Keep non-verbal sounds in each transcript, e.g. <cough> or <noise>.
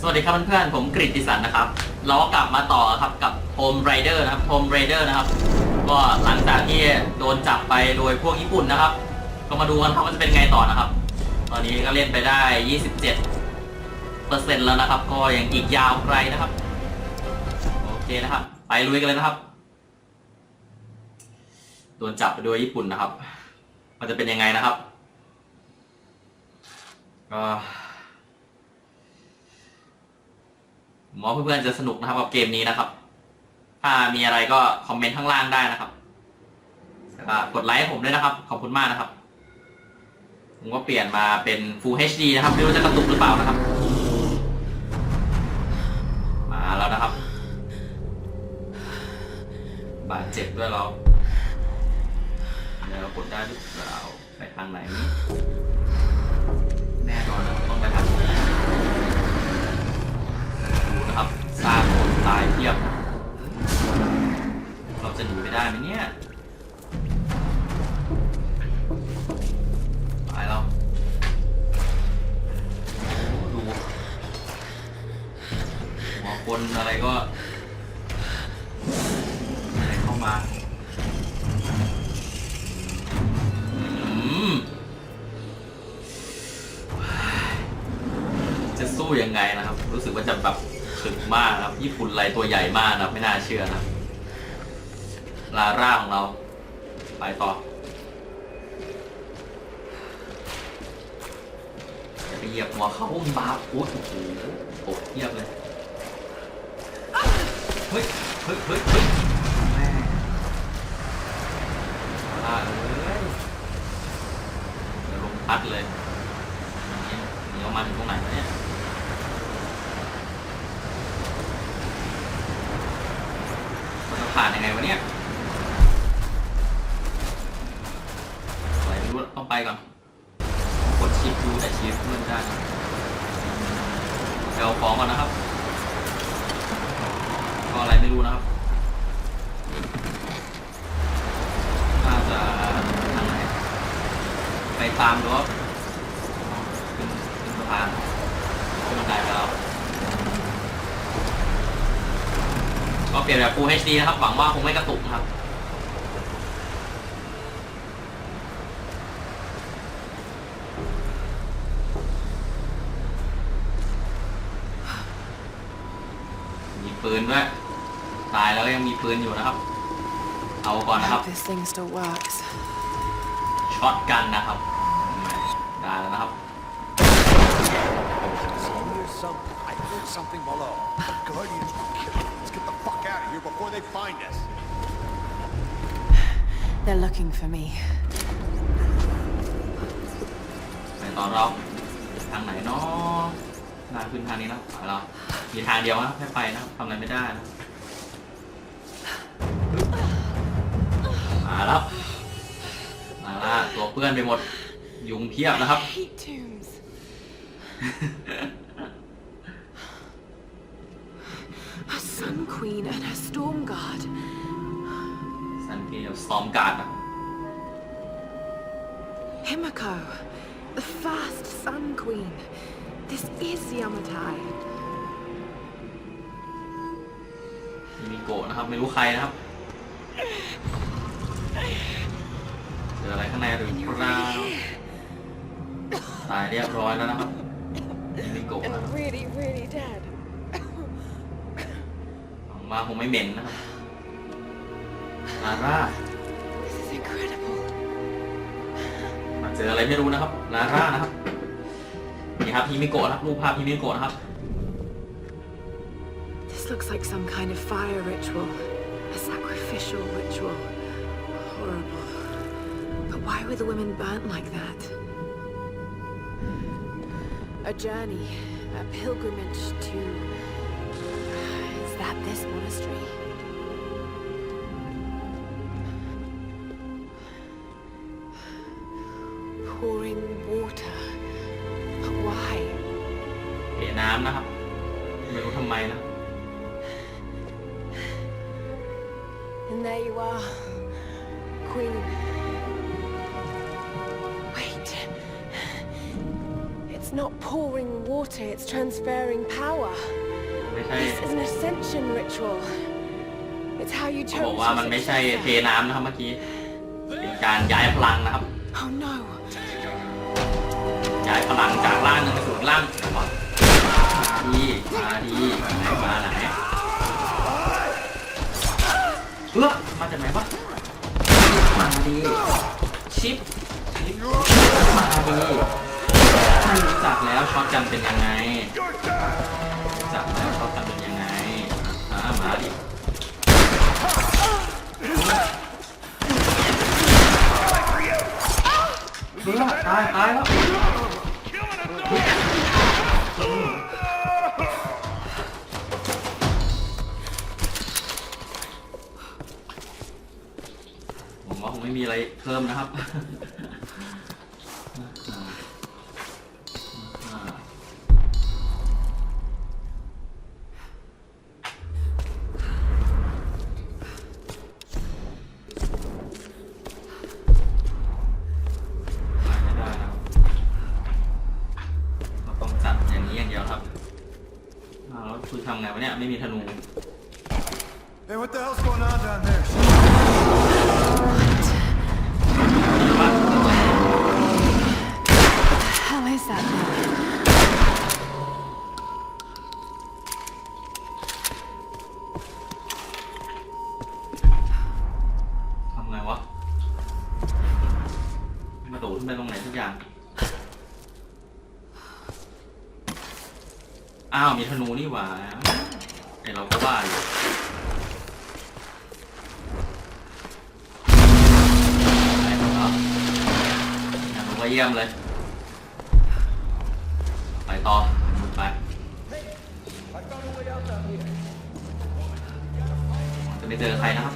สวัสดีครับเพื่อนๆ ผมกริติสันนะครับเรากลับมาต่อครับกับ Home Rider นะครับ Home Rider นะครับ ก็หลังจากที่โดนจับไปโดยพวกญี่ปุ่นนะครับ ก็มาดูกันครับว่าจะเป็นไงต่อนะครับ ตอนนี้ก็เล่นไปได้ 27เปอร์เซ็นต์แล้วนะครับ ก็ยังอีกยาวไกลนะครับ โอเคนะครับ ไปลุยกันเลยนะครับ โดนจับไปโดยญี่ปุ่นนะครับ มันจะเป็นยังไงนะครับก็ ผมว่าเพื่อนๆจะสนุกนะครับกับเกมนี้นะครับ ถ้ามีอะไรก็คอมเมนต์ข้างล่างได้นะครับแล้วก็กดไลค์ให้ผมด้วยนะครับ ขอบคุณมากนะครับ ผมก็เปลี่ยนมาเป็น Full HD นะครับ ไม่รู้จะกระตุกหรือเปล่านะครับ มาแล้วนะครับ บาดเจ็บด้วยเราเดี๋ยวเรากดได้หรือเปล่าไปทางไหนแตายเพียบ เราจะหนีไปได้ไหมเนี่ยตายแล้วดูหัวคนอะไรก็อะไรเข้ามาจะสู้ยังไงนะครับ รู้สึกว่าจะแบบ ถึกมากครับ ญี่ปุ่นอะไรตัวใหญ่มากนะครับไม่น่าเชื่อนะลาร่าของเรา ไปต่ออย่าไปเหยียบหัวเขามีบาปโอ้โหโอ้เทียบเลย เฮ้ย เฮ้ยเฮ้ยเฮ้ยแม่ลาเอ้ยลมพัดเลยหนีหนีออกมาถึงตรงไหนวะเนี่ย มันจะผ่านยังไงวะเนี่ยอะไรไม่รู้ต้องไป ก่อน กดชิปดูแต่ชิปมันได้นะไปเอาของก่อนนะครับก็อะไรไม่รู้นะครับน่าจะทางไหนไปตามดูว่าขึ้นขึ้นสะพานขึ้นบันไดไปแล้วก็เปลี่ยนแบบ Full HD นะครับ หวังว่าคงไม่กระตุกนะครับ มีปืนด้วย ตายแล้วก็ยังมีปื นอยู่นะครับ เอาก่อน I นะครับ hope this thing still works. ช็อตกันนะครับได้แล้วนะครับ There's some. I heard something below. Guardians were killed. Let's get the fuck out of here before they find us. They're looking for me. ไปต่อเราทางไหนเนาะน่าขึ้นทางนี้นะไปเรามีทางเดียวนะแค่ไปนะครับทำอะไรไม่ได้นะ มาแล้ว มาละตัวเปื้อนไปหมด ยุงเพียบนะครับ hate tombs. A sun queen and a storm guard. สันเกลสตอมการ์ดนะ Himiko, the first sun queen. This is Yamatai. มีมิโกะนะครับ ไม่รู้ใครนะครับ เจออะไรข้างในหรือ And you're เปล่า right here. ตายเรียบร้อยแล้วนะครับมีมิโกะนะครับ And really, really dead. หวังว่าคงไม่เหม็นนะครับลาร่า This is incredible. มาเจออะไรไม่รู้นะครับ ลาร่านะครับ นี่ครับฮิมิโกะนะครับรูปภาพฮิมิโกะนะครับ This looks like some kind of fire ritual. A sacrificial ritual. Horrible. But why were the women burnt like that? A journey, a pilgrimage to. Is that this monastery? It's transferring power. ไม่ใช่ This is an ascension ritual. It's how you เขาบอก chose ว่า your มันไม่ใช่เท successor. น้ำนะครับเมื่อกี้ เป็นการย้ายพลังนะครับ Oh no. ย้ายพลังจากร่างหนึ่งไปสู่อีกร่างหนึ่งก่อนมาดีมาดีไหนมาไหนเออมาจากไหนวะมาดีชิปชิปมาดี ไม่รู้จักแล้วช็อตกันเป็นยังไงรู้จักแล้วช็อตกันเป็นยังไงอ่ามาดิเออตายตายแล้วผมว่าคงไม่มีอะไรเพิ่มนะครับาวมีธนูนี่หว่าไอเราก็ว่าอยู่ไปครับธนูก็เยี่ยมเลย ไปต่อไปจะไม่เจอใครนะครับ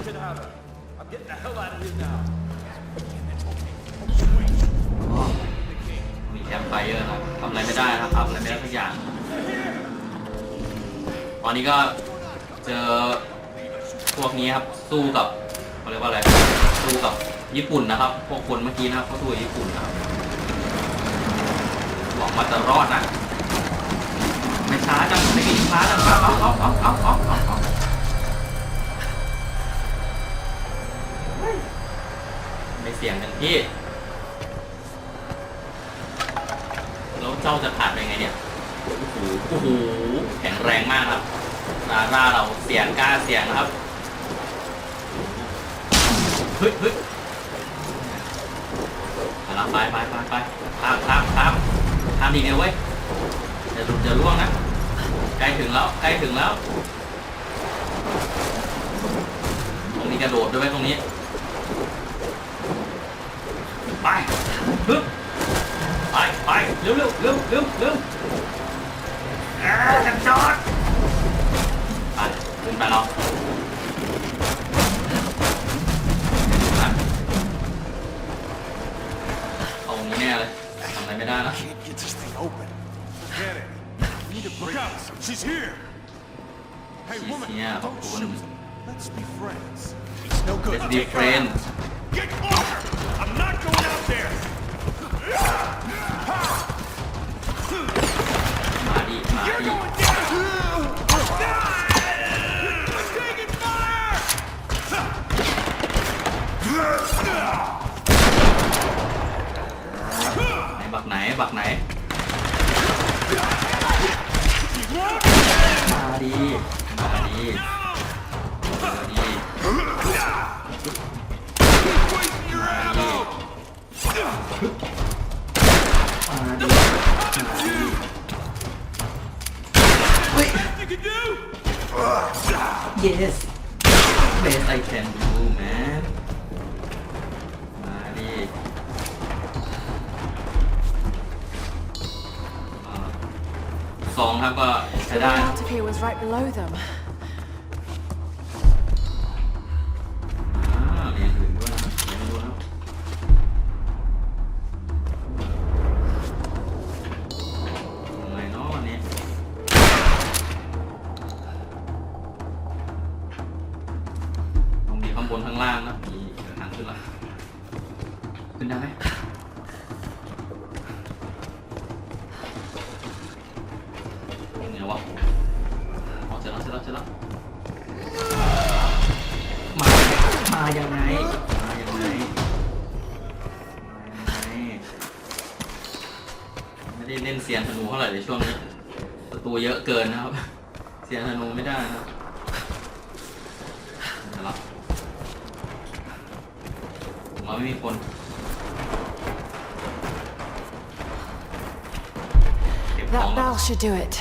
มีแคมป์ไฟเออร์ครับทำอะไรไม่ได้ครับทำอะไรไม่ได้ทุกอย่าง ตอนนี้ก็เจอพวกนี้ครับสู้กับเขาเรียกว่าอะไรสู้กับญี่ปุ่นนะครับ พวกคนเมื่อกี้นะครับเขาสู้กับญี่ปุ่นนะครับหวังว่าจะรอดนะไม่ช้าจังไม่กี่ช้าจังเอาเอาเอาเอาเอาเอาเอาไม่เสี่ยงจังพี่แล้วเจ้าจะผ่านไปไงเนี่ย โอ้โหโอ้โหแข็งแรงมากครับซาร่าเราเสียงกล้าเสียงนะครับเฮ้ยเฮ้ยไปละไปไปไปไปข้ามข้ามข้ามข้ามดีเนี่ยเว้ยจะหลุดจะล่วงนะใกล้ถึงแล้วใกล้ถึงแล้ว ตรงนี้กระโดดด้วยไหมตรงนี้ ไปฮึบไปไปเร็วเร็วเร็วเร็วเร็ว เออจังจอดไปขึ้นไปเราเอาตรงนี้แน่เลยทำอะไรไม่ได้แล้ว Can't get this thing open. Forget it. We need to break this. She's here. Hey, She's woman, here, don't Bakun. shoot. Let's be friends. It's no good. Let's be Take her friends. out. Get closer. I'm not going out there. ม บักไหนบักไหน มาดิมาดิมาดิมาดิมาดิ You can do. yes best I can do man มาดิอ่าสองครับก็ใช้ The ได้ way out of here was right below them. ไม่ได้เล่นเสียงธนูเท่าไหร่ในช่วงนี้ประตูเยอะเกินนะครับ เสียงธนูไม่ได้นะครับเสร็จแล้วผมว่าไม่มีคนเก็บของ That ก่อน bell should do it.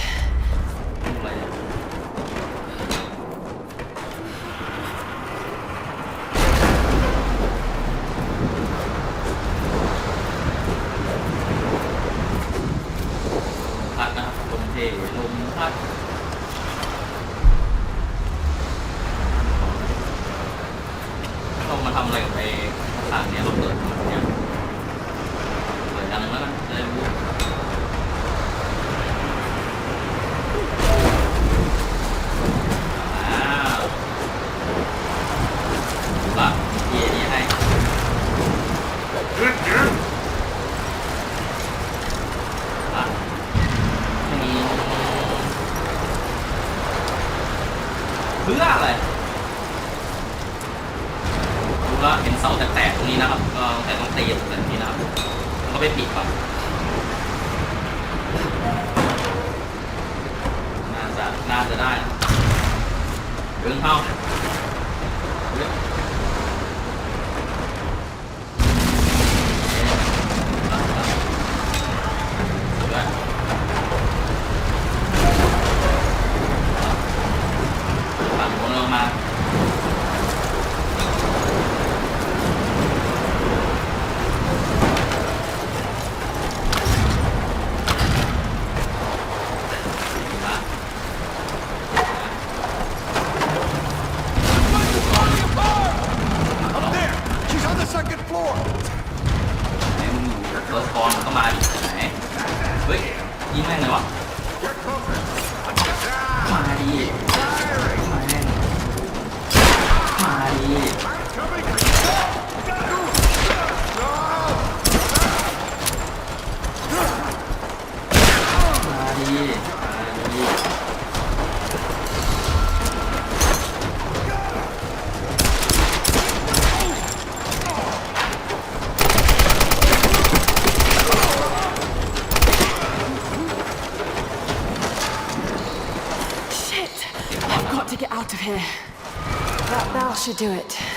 Should do it.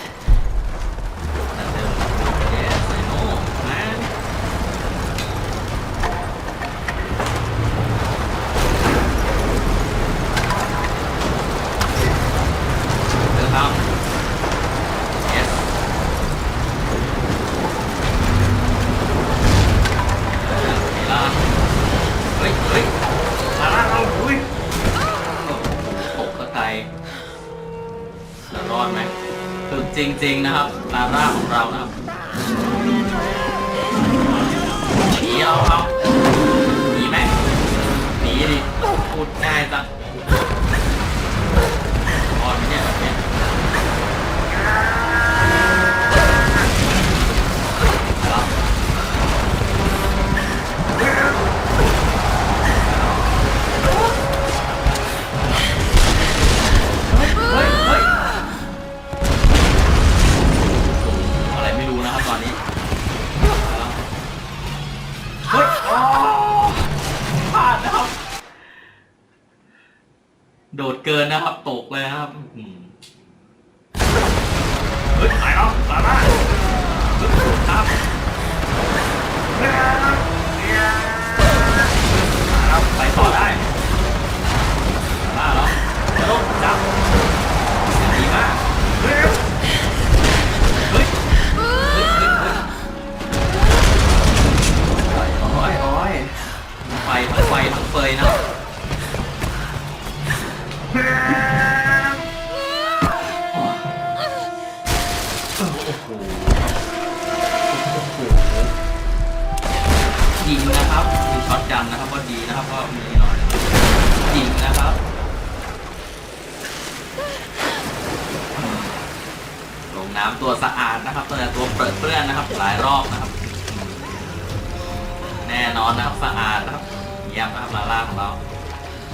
ริง ๆ นะครับลาร่าของเรานะครับหนีเอาเอาหนีไหมหนีดิพูดง่ายจัง ดดเกินนะครับตกเลยครับเฮ้ยไปแล้วมาแล้วครับครับไปต่อได้มาแล้วกระโดดจับดีมากเฮ้ยเฮ้ยเฮ้ยเฮ้ยโอ้ยโอ้ยไฟทั้งไฟทั้งเฟยนะ ยิงนะครับมีช็อตกันนะครับก็ดีนะครับก็มีหน่อยยิงนะครับลงน้ำตัวสะอาดนะครับตัวตัวเปิดเปื้อนนะครับ หลายรอบนะครับ แน่นอนนะครับสะอาดนะครับเยี่ยมนะครับลาล่าของเรา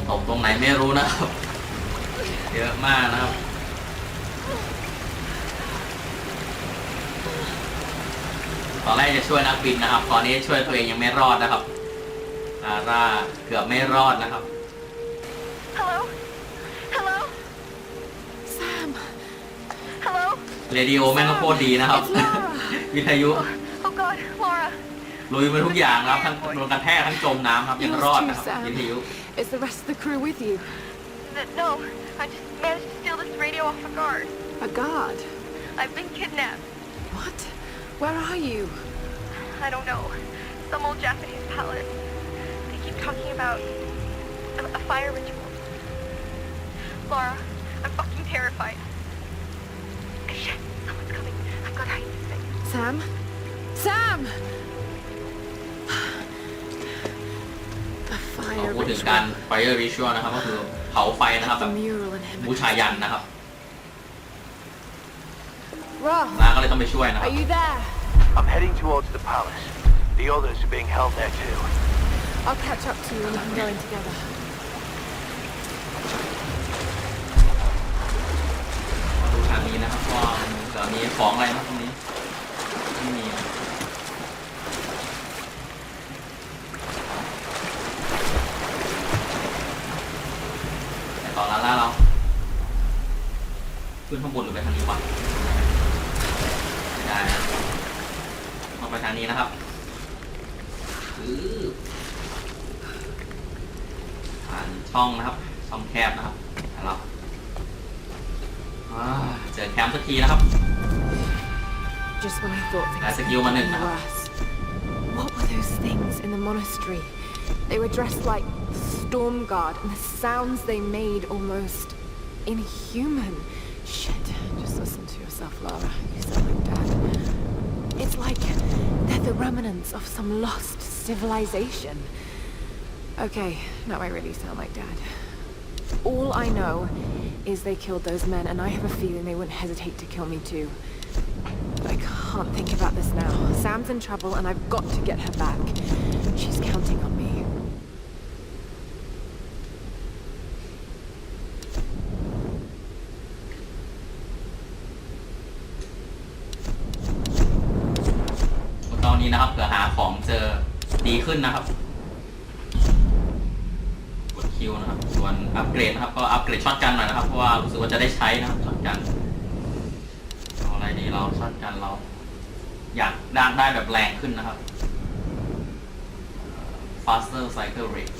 ตกตรงไหนไม่รู้นะครับ เยอะมากนะครับ ตอนแรกจะช่วยนักบินนะครับ ตอนนี้ช่วยตัวเองยังไม่รอดนะครับลาร่าเกือบไม่รอดนะครับ Hello? Hello? Sam, Hello? เรดิโอแม่งก็โคตรดีนะครับ it's Laura. วิทยุ Oh god, Laura. ลุยมาทุกอย่างครับทั้งโดนกระแทกทั้งจมน้ำครับยังรอดนะครับ Yours too, Sam. วิทยุ Is the rest of the crew with you? N- no, I just managed to steal this radio off a guard. A guard? I've been kidnapped. What? Where are you? I don't know. Some old Japanese palace. They keep talking about a, a fire ritual. Laura, I'm fucking terrified. Shit, someone's coming. I've got to hide this thing. Sam? Sam! <sighs> A เรา fire พูดถึงการ ritual. fire ritual นะครับ ก็คือ เผาไฟนะครับแบ The บ mural in บู him. ชายันนะครับ Roth, น้าก็เลยต้องไปช่วยนะครับ are you there? I'm heading towards the palace. The others are being held there too. I'll catch up to you and we can go in together. มาดูทางนี้นะครับว่าจะมีของอะไรนะตรงนี้ไม่มีนะแต่ต่อลาล่าเราขึ้นข้างบนหรือไปทางนี้วะไม่ได้นะต้องไปทางนี้นะครับอื้อผ่านช่องนะครับ ช่องแคบนะครับแล้วเราอ่าเจอแคมป์สักทีนะครับ Just when I thought things That's a had human gotten in now. worse. What were those things in the monastery? They were dressed like the storm guard, and the sounds they made almost inhuman. Shit, just listen to yourself, Lara. You sound like Dad. It's like they're the remnants of some lost civilization. Okay, now I really sound like Dad. All I know is they killed those men, and I have a feeling they wouldn't hesitate to kill me too. But I can't think about this now. Sam's in trouble, and I've got to get her back. She's counting on me. นนี้นะครับเผื่อหาของเจอดีขึ้นนะครับ กดคิวนะครับ ส่วนอัปเกรดนะครับก็อัปเกรดช็อตกันหน่อยนะครับเพราะว่ารู้สึกว่าจะได้ใช้นะครับช็อตกันเอาอะไรดีเราช็อตกันเรา อยากด้านได้แบบแรงขึ้นนะครับ faster cycle rate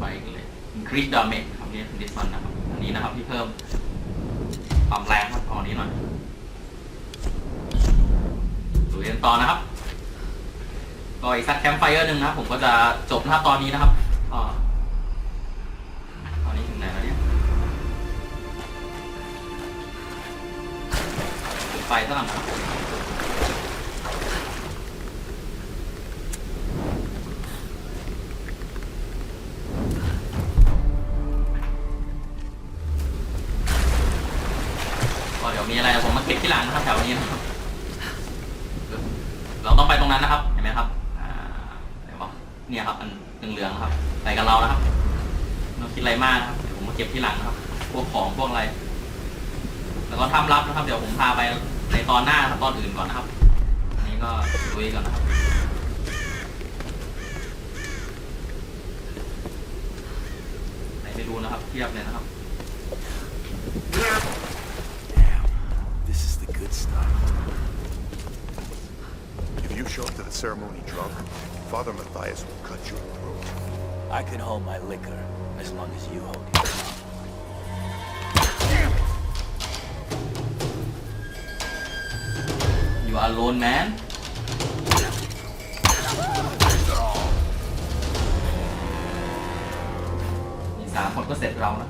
ไปอีกเลย increase damage ครับนี่คือ this one นะครับ อันนี้นะครับที่เพิ่มความแรงครับเอาอันนี้หน่อยดูกันต่อนะครับ ก็อีกสักแคมป์ไฟเออร์หนึ่งนะครับผมก็จะจบนะครับตอนนี้นะครับก็ตอนนี้ถึงไหนแล้วเนี่ยไฟซะหน่อยนะครั ดูนะครับ เทียบเลยนะครับ Damn. This is the good stuff. If you show up to the ceremony drunk, Father Matthias will cut your throat. I can hold my liquor as long as you hold your mouth. You are alone man คนก็เสร็จเรานะ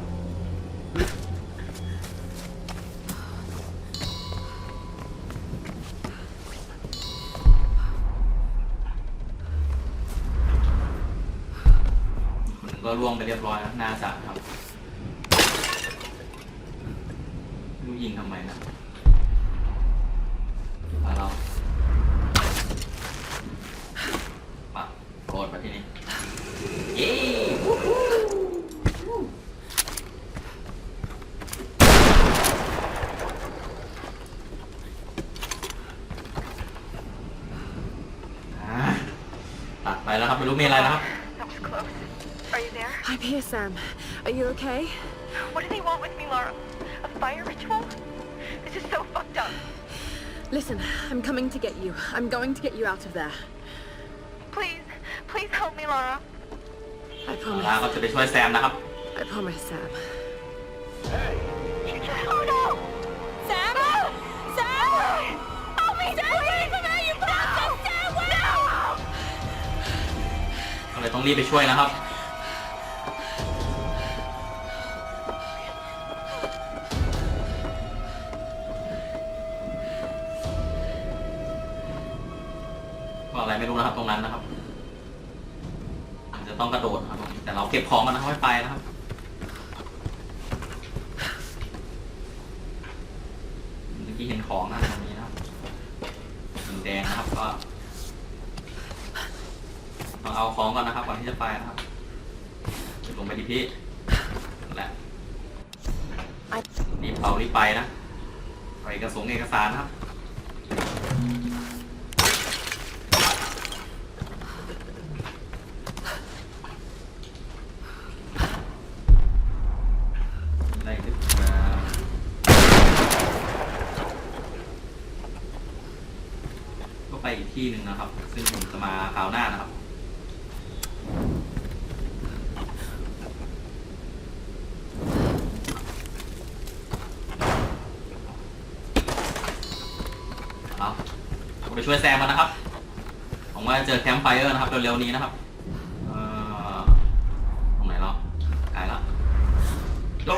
คนก็ล่วงไปเรียบร้อยแล้วหน้าสาครับไม่รู้ยิงทำไมนะมาเราปะโกรธมาที่นี่เย้ ไม่รู้มีอะไรนะครับ That was close. Are you there? I'm here, Sam. Are you okay? What do they want with me, Laura? A fire ritual? This is so fucked up. Listen, I'm coming to get you. I'm going to get you out of there. Please, please help me, Laura. I เอาละก็ promise. จะไปช่วยแซมนะครับ I promise, Sam. Hey, ต้องรีบไปช่วยนะครับ อนนะครับก่อนที่จะไปนะครับเดี๋ยวลงไปดิพี่นั่นแหละรีบเอารีบไปนะไปกระสงเอกสารนะครับ ช่วยแซมมันนะครับผมว่าเจอแคมป์ไฟเออร์นะครับเร็วๆนี้นะครับเอ่อตรงไหนเนาะไกลแล้วโด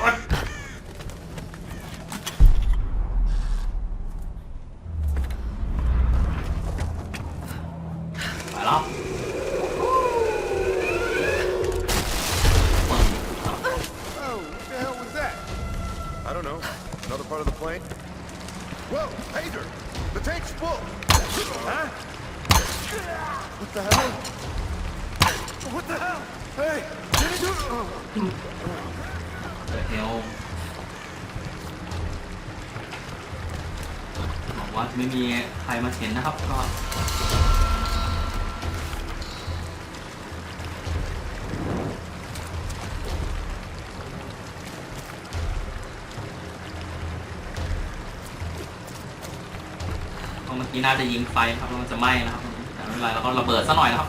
ก็เมื่น่าจะยิงไฟนะครับแล้วมันจะไหม้นะครับแต่ไม่เป็นไรเราก็ระเบิดซะหน่อยนะครับ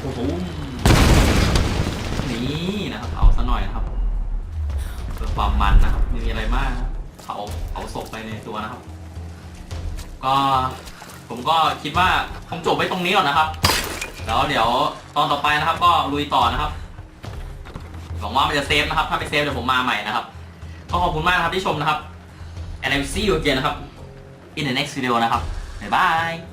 โอ้โหนี่นะครับเอาซะหน่อยนะครับเพื่อความมันนะครับไม่มีอะไรมากเผาเผาศพไปในตัวนะครับ ก็ผมก็คิดว่าคงจบไว้ตรงนี้ก่อนนะครับแล้วเดี๋ยวตอนต่อไปนะครับ ก็ลุยต่อนะครับหวังว่ามันจะเซฟนะครับ ถ้าไม่เซฟเดี๋ยวผมมาใหม่นะครับ ก็ขอบคุณมากครับที่ชมนะครับ and I will see you again นะครับ in the next video นะครับบ๊ายบาย